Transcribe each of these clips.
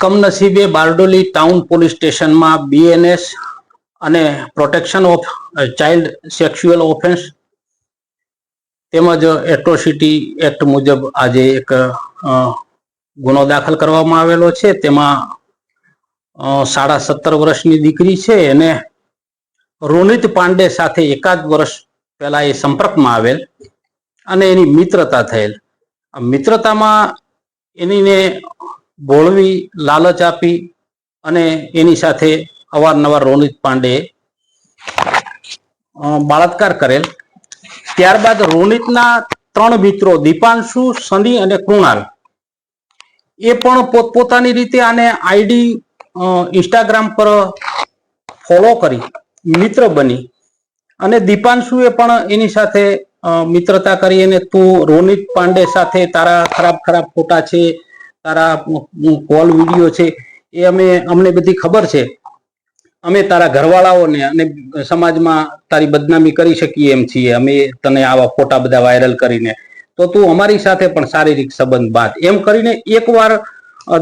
કમનસીબે Bardoli town police સ્ટેશનમાં BNS અને protection of child sexual offence તેમજ એટ્રોસિટી એક્ટ મુજબ આજે એક ગુનો દાખલ કરવામાં આવેલો છે. તેમાં સાડા સત્તર વર્ષની દીકરી છે. એને રોનિત પાંડે સાથે એકાદ વર્ષ પહેલા એ સંપર્કમાં આવેલ અને એની મિત્રતા થયેલ. મિત્રતામાં એનીને ભોળવી લાલચ આપી અને એની સાથે અવારનવાર રોનિત પાંડે બળાત્કાર કરેલ. ત્યારબાદ રોનિતના ત્રણ મિત્રો દીપાંશુ, સની અને કૃણાલ. એ પણ પોતપોતાની રીતે આને આઈડી ઇન્સ્ટાગ્રામ પર ફોલો કરી, મિત્ર બની. અને દીપાંશુએ પણ એની સાથે મિત્રતા કરી અને તું રોનિત પાંડે સાથે તારા ખરાબ ખરાબ ફોટા છે તારા કોલ વીડિયો છે એ અમે, અમને બધી ખબર છે. અમે તારા ઘરવાળાઓને અને સમાજમાં તારી બદનામી કરી શકીએ એમ છીએ. અમે તને આવા ફોટા બધા વાયરલ કરીને. તો તું અમારી સાથે પણ શારીરિક સંબંધ બાંધ. એમ કરીને એકવાર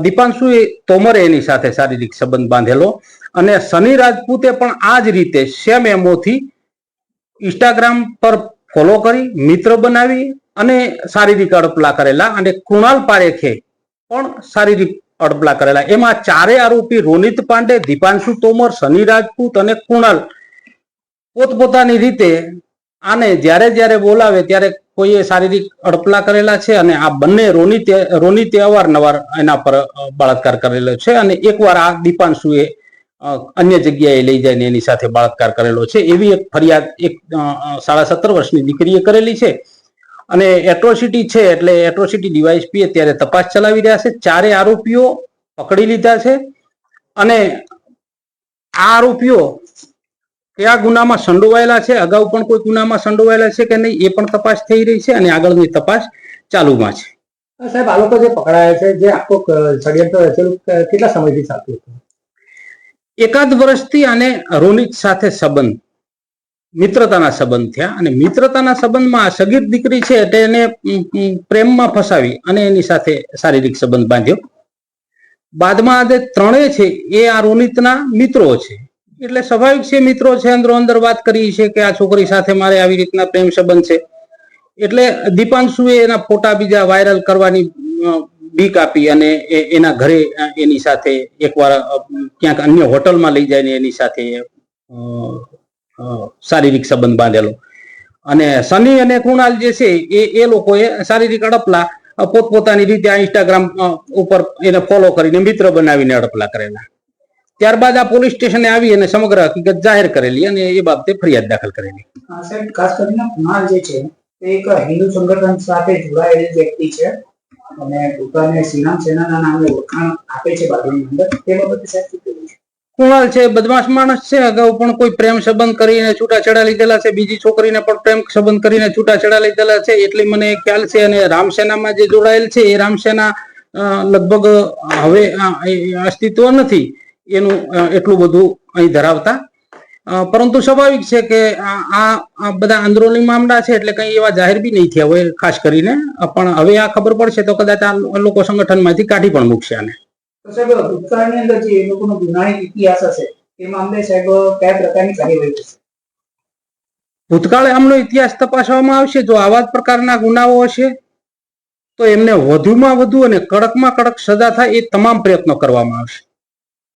દીપાંશુએ તોમરે એની સાથે શારીરિક સંબંધ બાંધેલો. અને સની રાજપૂતે પણ આ જ રીતે સેમ એમોથી ઇન્સ્ટાગ્રામ પર ફોલો કરી, મિત્ર બનાવી અને શારીરિક અડપલા કરેલા અને કૃણાલ પારેખે પણ શારીરિક અડપલા કરેલા. એમાં ચારે આરોપી રોનિત પાંડે, દીપાંશુ તોમર, સની રાજપૂત અને કુણાલ. પોતપોતાની રીતે આને જ્યારે જ્યારે બોલાવે ત્યારે કોઈએ શારીરિક અડપલા કરેલા છે અને આ બંને રોનિત, રોનિતે અવારનવાર એના પર બળાત્કાર કરેલો છે અને એકવાર આ દીપાંશુએ અન્ય જગ્યાએ લઈ જઈને એની સાથે બળાત્કાર કરેલો છે. એવી એક ફરિયાદ એક સાડા સત્તર વર્ષની દીકરીએ કરેલી છે. અને એટ્રોસિટી છે એટલે એટ્રોસિટી ડીવાયસપી અત્યારે તપાસ ચલાવી રહ્યા છે. ચારે આરોપીઓ પકડી લીધા છે અને આ આરોપીઓ કયા ગુનામાં સંડોવાયેલા છે? અગાઉ પણ કોઈ ગુનામાં સંડોવાયેલા છે કે નહીં? એ પણ તપાસ થઈ રહી છે અને આગળની તપાસ ચાલુમાં છે. સાહેબ આ લોકો જે પકડાયા છે જે આખો ષડયંત્ર રચેલું કેટલા સમયથી ચાલતું હતું? એકાદ વર્ષથી આને રોનિત સાથે સંબંધ. મિત્રતાના સંબંધ થયા અને મિત્રતાના સંબંધમાં આ સગીર દીકરી છે એટલે એને પ્રેમમાં ફસાવી અને એની સાથે શારીરિક સંબંધ બાંધ્યો. બાદમાં આજે ત્રણેય છે એ આ રોનિતના મિત્રો છે. એટલે સ્વાભાવિક છે મિત્રો છે, અંદરો અંદર વાત કરી છે કે આ છોકરી સાથે મારે આવી રીતના પ્રેમ સંબંધ છે. એટલે દીપાંશુએ એના ફોટા બીજા વાયરલ કરવાની બીક આપી અને એના ઘરે એની સાથે એકવાર ક્યાંક અન્ય હોટલમાં લઈ જઈને એની સાથે શારીરિક સંબંધ બાંધેલો. અને સની અને કૃણાલ જે છે, એ એ લોકોએ શારીરિક અડપલા પોતપોતાની રીતે આ ઇન્સ્ટાગ્રામ ઉપર એને ફોલો કરીને મિત્ર બનાવીને અડપલા કરેલા. ત્યારબાદ આ પોલીસ સ્ટેશને આવી અને સમગ્ર હકીકત જાહેર કરેલી અને એ બાબતે ફરિયાદ દાખલ કરેલી. ખાસ કરીને કુણાલ જે છે તે એક હિન્દુ સંગઠન સાથે જોડાયેલી વ્યક્તિ છે. અને પોતાને શ્રીરામ સેનાના નામે ઓળખાણ આપે છે બાજુની અંદર. તે બાબતે સાહેબ કુણાલ છે, બદમાશ માણસ છે, અગાઉ પણ કોઈ પ્રેમ સંબંધ કરીને છૂટાછેડા લીધેલા છે, બીજી છોકરીને પણ પ્રેમ સંબંધ કરીને છૂટાછેડા લીધેલા છે, એટલી મને ખ્યાલ છે અને રામસેનામાં જે જોડાયેલ છે, એ રામસેના લગભગ હવે અસ્તિત્વ નથી, એનું એટલું બધું અહીં ધરાવતા. પરંતુ સ્વાભાવિક છે કે આ બધા આંદ્રોલી મામલા છે, એટલે કઈ એવા જાહેર બી નહીં થયા હોય, ખાસ કરીને, પણ હવે આ ખબર પડશે તો કદાચ આ લોકો સંગઠનમાંથી કાઢી પણ મૂકશે આને. તો સાહેબ, ભૂતકાળની અંદર જે એ લોકોનો ગુનાહિત ઇતિહાસ હશે તે અમને સાહેબ, કયા પ્રકારની કાર્યવાહી થશે? ભૂતકાળે આમનો ઇતિહાસ તપાસવામાં આવશે, જો આવા જ પ્રકારના ગુનાઓ હશે, તો એમને વધુમાં વધુ અને કડકમાં કડક સજા થાય એ તમામ પ્રયત્નો કરવામાં આવશે.